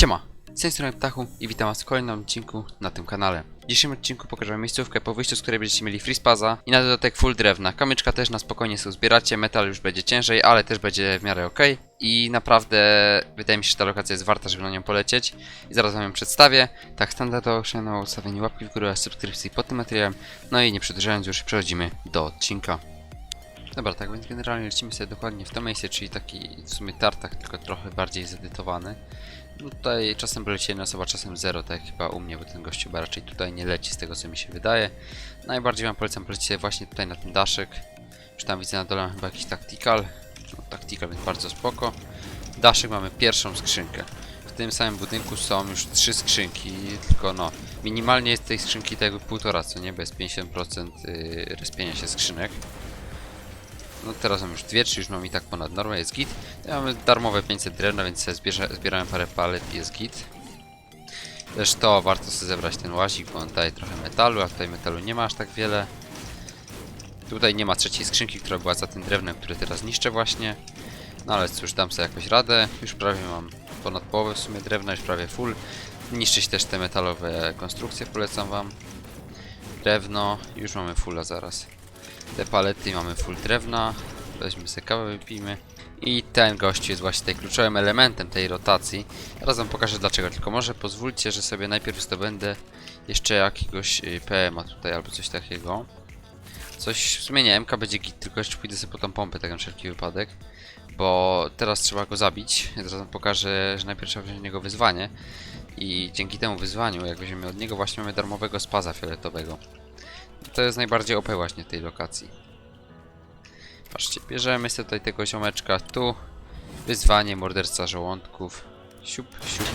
Siema, z tej strony Ptachu i witam was w kolejnym odcinku na tym kanale. W dzisiejszym odcinku pokażę miejscówkę po wyjściu, z której będziecie mieli free spaza i na dodatek full drewna. Kamyczka też na spokojnie sobie zbieracie, metal już będzie ciężej, ale też będzie w miarę ok. I naprawdę wydaje mi się, że ta lokacja jest warta, żeby na nią polecieć. I zaraz wam ją przedstawię. Tak standardowo na ustawienie łapki w górę subskrypcji pod tym materiałem. No i nie przedłużając już, przechodzimy do odcinka. Dobra, tak więc generalnie lecimy sobie dokładnie w to miejsce, czyli taki w sumie tartak, tylko trochę bardziej zedytowany. Tutaj czasem leci jedna osoba, czasem zero, tak jak chyba u mnie, bo ten gościu raczej tutaj nie leci z tego co mi się wydaje. Najbardziej wam polecam polecić właśnie tutaj na ten daszek. Czy tam widzę na dole chyba jakiś tactical. No więc bardzo spoko. Daszek mamy pierwszą skrzynkę. W tym samym budynku są już trzy skrzynki, tylko no, minimalnie jest tej skrzynki tak jakby półtora, co nie, bez 50% yy, respienia się skrzynek. No teraz mam już dwie, czy już mam i tak ponad normę, jest git. Ja mamy darmowe 500 drewna, więc sobie zbierze, zbierałem parę palet i jest git. Też to warto sobie zebrać ten łazik, bo on daje trochę metalu, a tutaj metalu nie ma aż tak wiele. Tutaj nie ma trzeciej skrzynki, która była za tym drewnem, które teraz niszczę właśnie. No ale cóż, dam sobie jakoś radę. Już prawie mam ponad połowę w sumie drewna, już prawie full. Niszczyć też te metalowe konstrukcje, polecam wam. Drewno, już mamy fulla zaraz. Te palety mamy full drewna. Weźmy sobie kawę, wypijmy. I ten gościu jest właśnie tutaj kluczowym elementem tej rotacji. Teraz wam pokażę dlaczego, tylko może pozwólcie, że sobie najpierw zdobędę jeszcze jakiegoś y, PM-a tutaj albo coś takiego. Coś w sumie nie, MK będzie git, tylko jeszcze pójdę sobie po tą pompę, tak na wszelki wypadek. Bo teraz trzeba go zabić. Ja teraz wam pokażę, że najpierw trzeba wziąć od niego wyzwanie. I dzięki temu wyzwaniu, jak weźmiemy od niego, właśnie mamy darmowego spaza fioletowego. To jest najbardziej OP właśnie tej lokacji. Patrzcie, bierzemy sobie tutaj tego ziomeczka tu. Wyzwanie morderca żołądków. Siup, siup.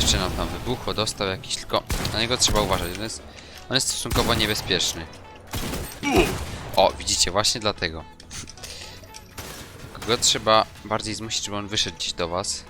Jeszcze nam tam wybuchło, dostał jakiś, tylko na niego trzeba uważać. On jest, on jest stosunkowo niebezpieczny. O, widzicie, właśnie dlatego. Go trzeba bardziej zmusić, żeby on wyszedł gdzieś do was.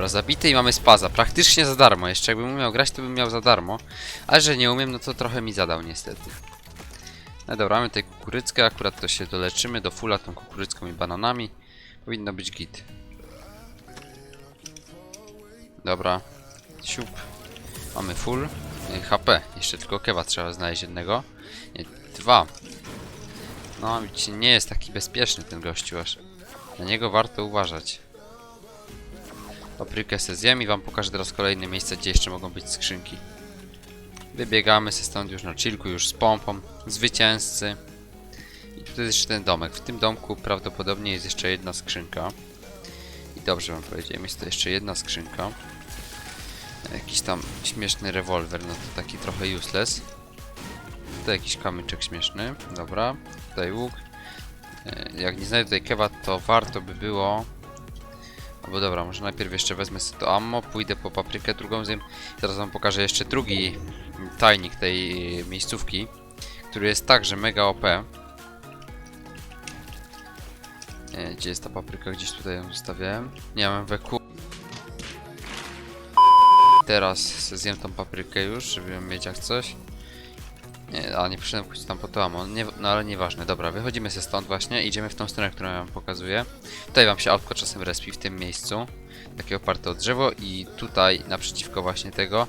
Dobra, zabity i mamy spaza. Praktycznie za darmo. Jeszcze jakbym umiał grać, to bym miał za darmo. Ale że nie umiem, no to trochę mi zadał niestety. No dobra, mamy tutaj kukurydzkę. Akurat to się doleczymy do fulla tą kukurydzką i bananami. Powinno być git. Dobra. Siup. Mamy full. Y, HP. Jeszcze tylko kewa trzeba znaleźć jednego. Nie, dwa. No, nie jest taki bezpieczny ten gościu aż. Na niego warto uważać. Paprykę se zjem i wam pokażę teraz kolejne miejsca, gdzie jeszcze mogą być skrzynki. Wybiegamy se stąd już na chillku, już z pompą. Zwycięzcy. I tutaj jest jeszcze ten domek. W tym domku prawdopodobnie jest jeszcze jedna skrzynka. I dobrze wam powiedziałem, jest to jeszcze jedna skrzynka. Jakiś tam śmieszny rewolwer, no to taki trochę useless. Tutaj jakiś kamyczek śmieszny, dobra. Tutaj łuk. E, Jak nie znajdę tutaj kewa, to warto by było Albo dobra, może najpierw jeszcze wezmę sobie to ammo, pójdę po paprykę drugą zjem. Teraz wam pokażę jeszcze drugi tajnik tej miejscówki, który jest także mega OP. E, Gdzie jest ta papryka? Gdzieś tutaj ją zostawiałem. Nie mam weku. Teraz zjem tą paprykę już, żeby ją mieć jak coś. Nie, a nie przyszedłem pójść tam po to. Nie, no ale nieważne. Dobra, wychodzimy się stąd właśnie. Idziemy w tą stronę, którą ja wam pokazuję. Tutaj wam się autko czasem respi w tym miejscu. Takie oparte o drzewo i tutaj naprzeciwko właśnie tego.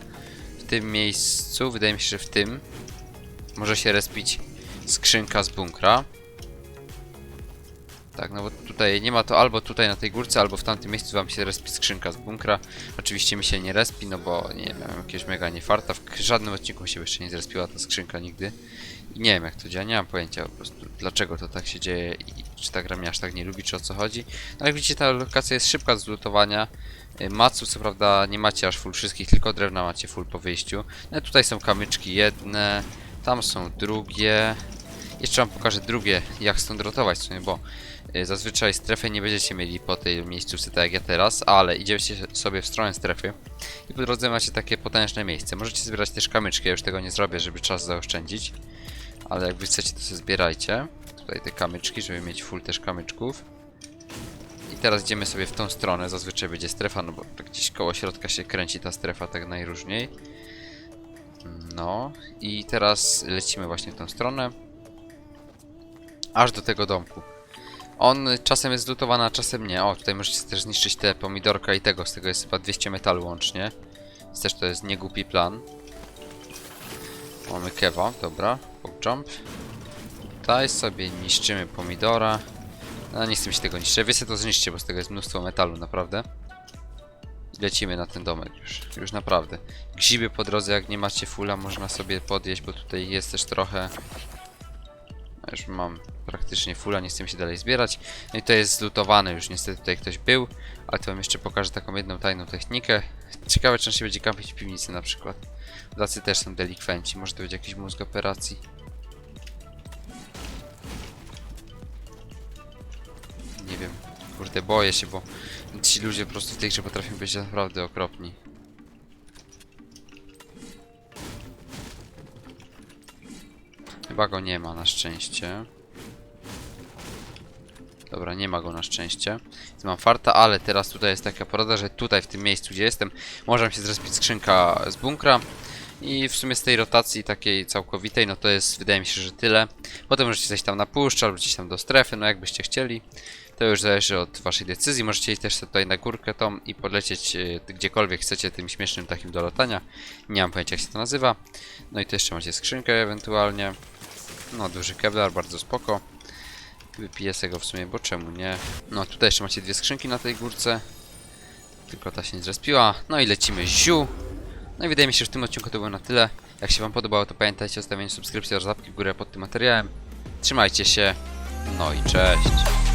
W tym miejscu, wydaje mi się, że w tym może się respić skrzynka z bunkra. Tak, no bo tutaj nie ma to albo tutaj na tej górce, albo w tamtym miejscu wam się respi skrzynka z bunkra. Oczywiście mi się nie respi, no bo nie wiem, jakiegoś mega niefarta. W żadnym odcinku się jeszcze nie zrespiła ta skrzynka nigdy. I nie wiem jak to działa, nie mam pojęcia po prostu dlaczego to tak się dzieje i czy ta gra mnie aż tak nie lubi, czy o co chodzi. No jak widzicie ta lokacja jest szybka do zlutowania. Y, Maców co prawda nie macie aż full wszystkich, tylko drewna macie full po wyjściu. No tutaj są kamyczki jedne, tam są drugie. Jeszcze wam pokażę drugie, jak stąd rotować bo y, zazwyczaj strefy nie będziecie mieli po tej miejscówce tak jak ja teraz, ale idziecie sobie w stronę strefy i po drodze macie takie potężne miejsce. Możecie zbierać też kamyczki, ja już tego nie zrobię, żeby czas zaoszczędzić, ale jak wy chcecie to sobie zbierajcie. Tutaj te kamyczki, żeby mieć full też kamyczków. I teraz idziemy sobie w tą stronę, zazwyczaj będzie strefa, no bo tak gdzieś koło środka się kręci ta strefa tak najróżniej. No i teraz lecimy właśnie w tą stronę. Aż do tego domku. On czasem jest zlutowany, a czasem nie. O, tutaj możecie też zniszczyć te pomidorka i tego. Z tego jest chyba 200 metalu łącznie. Więc też to jest niegłupi plan. Mamy kewa, dobra. Jump. Tutaj sobie niszczymy pomidora. No nie chcę mi się tego niszczyć. Wiecie to zniszczcie, bo z tego jest mnóstwo metalu, naprawdę. Lecimy na ten domek już. Już naprawdę. Grzyby po drodze, jak nie macie fulla, można sobie podjeść, bo tutaj jest też trochę... Już mam praktycznie fulla, nie chcę mi się dalej zbierać. No i to jest zlutowane już, niestety tutaj ktoś był, ale to wam jeszcze pokażę taką jedną tajną technikę. Ciekawe, czy on się będzie kampić w piwnicy na przykład. Tacy też są delikwenci, może to będzie jakiś mózg operacji. Nie wiem, kurde, boję się, bo ci ludzie po prostu w tej grze potrafią być naprawdę okropni. Chyba go nie ma na szczęście. Dobra, nie ma go na szczęście. Więc mam farta, ale teraz tutaj jest taka porada, że tutaj w tym miejscu, gdzie jestem, może się zrespić skrzynka z bunkra. I w sumie z tej rotacji takiej całkowitej, no to jest, wydaje mi się, że tyle. Potem możecie zejść tam na puszcz, albo gdzieś tam do strefy, no jakbyście chcieli. To już zależy od waszej decyzji. Możecie iść też tutaj na górkę tą i podlecieć e, gdziekolwiek chcecie tym śmiesznym takim do latania. Nie mam pojęcia jak się to nazywa. No i tu jeszcze macie skrzynkę ewentualnie. No duży kevlar, bardzo spoko. Wypiję sobie go w sumie, bo czemu nie? No tutaj jeszcze macie dwie skrzynki na tej górce. Tylko ta się nie zrespiła. No i lecimy ziu. No i wydaje mi się, że w tym odcinku to było na tyle. Jak się wam podobało, to pamiętajcie o zostawieniu subskrypcji oraz łapki w górę pod tym materiałem. Trzymajcie się. No i cześć.